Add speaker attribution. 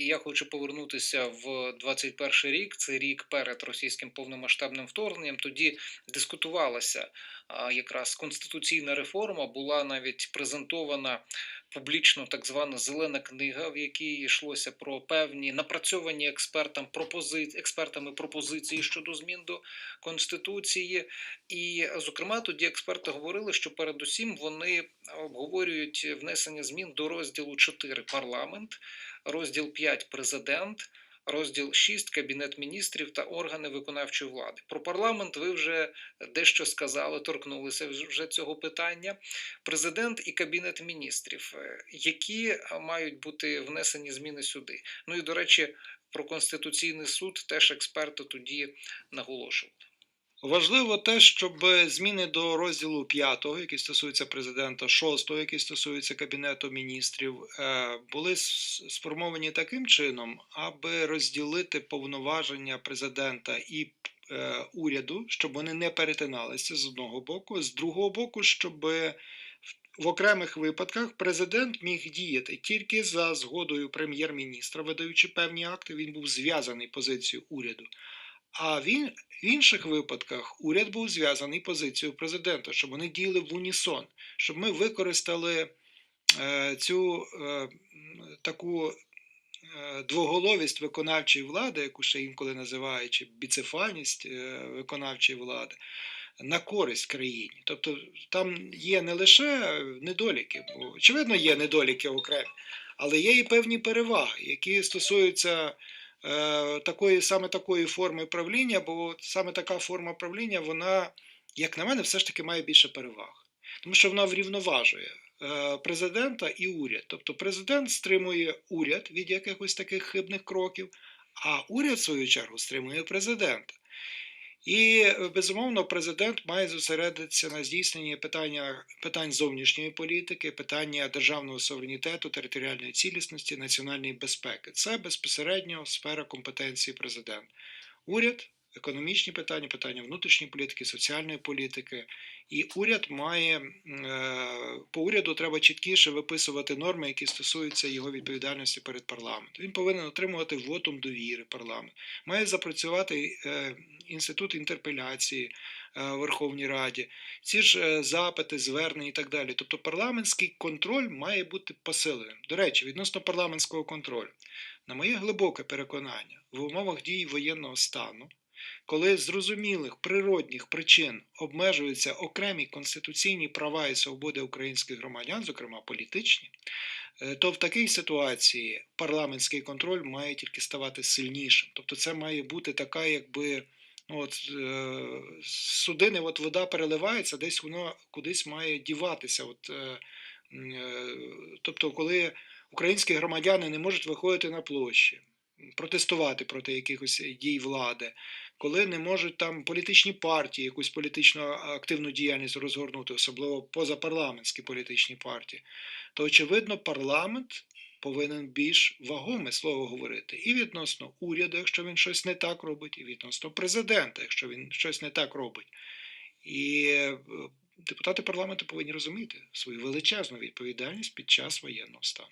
Speaker 1: і я хочу повернутися в 21 рік. Це рік перед російським повномасштабним вторгненням. Тоді дискутувалася якраз конституційна реформа, була навіть презентована публічно так звана зелена книга, в якій йшлося про певні напрацьовані експертам пропози... експертами пропозиції щодо змін до конституції. І, зокрема, тоді експерти говорили, що передусім вони обговорюють внесення змін до розділу 4 парламент, розділ 5 президент. Розділ 6 Кабінет міністрів та органи виконавчої влади. Про парламент ви вже дещо сказали, торкнулися вже цього питання. Президент і Кабінет міністрів, Е, які е, мають бути внесені зміни сюди. Ну і до речі, про Конституційний суд теж експерти тоді наголошували.
Speaker 2: Важливо те, щоб зміни до розділу 5, який стосується президента, 6, який стосується кабінету міністрів, е, були сформовані таким чином, аби розділити повноваження президента і е, уряду, щоб вони не перетиналися з одного боку, з другого боку, щоб в окремих випадках президент міг діяти тільки за згодою прем'єр-міністра, видаючи певні акти, він був зв'язаний позицією уряду. А в інших випадках уряд був зв'язаний позицією президента, щоб вони діяли в унісон, щоб ми використали е, цю е, таку е, двоголовість виконавчої влади, яку ще інколи називають чи біцефальність виконавчої влади, на користь країні. Тобто там є не лише недоліки, бо очевидно є недоліки окремі, але є і певні переваги, які стосуються такої саме такої форми правління, бо саме така форма правління, вона, як на мене, все ж таки має більше переваг. Тому що вона врівноважує е, президента і уряд. Тобто президент стримує уряд від якихось таких хибних кроків, а уряд, в свою чергу, стримує президента. І е, безумовно, президент має зосередитися на здійсненні питання, питань зовнішньої політики, питання державного суверенітету, територіальної цілісності, національної безпеки. Це безпосередньо сфера компетенції президента. Уряд, економічні питання, питання внутрішньої політики, соціальної політики. І уряд має е, по уряду треба чіткіше виписувати норми, які стосуються його відповідальності перед парламентом. Він повинен отримувати вотум довіри парламент. Має запрацювати е, інститут інтерпеляції е, в Верховній Раді, ці ж е, запити, звернення і так далі. Тобто парламентський контроль має бути посиленим. До речі, відносно парламентського контролю, на моє глибоке переконання, в умовах дій воєнного стану, коли з зрозумілих природних причин обмежуються окремі конституційні права і свободи українських громадян, зокрема політичні, е, то в такій ситуації парламентський контроль має тільки ставати сильнішим. Тобто це має бути така, якби. Ну, от, е, судини от вода переливається, десь воно кудись має діватися. От, е, тобто, коли українські громадяни не можуть виходити на площі, протестувати проти якихось дій влади, коли не можуть там політичні партії якусь політично активну діяльність розгорнути, особливо позапарламентські політичні партії, то очевидно парламент повинен більш вагоме слово говорити і відносно уряду, якщо він щось не так робить, і відносно президента, якщо він щось не так робить. І е, депутати парламенту повинні розуміти свою величезну відповідальність під час воєнного стану.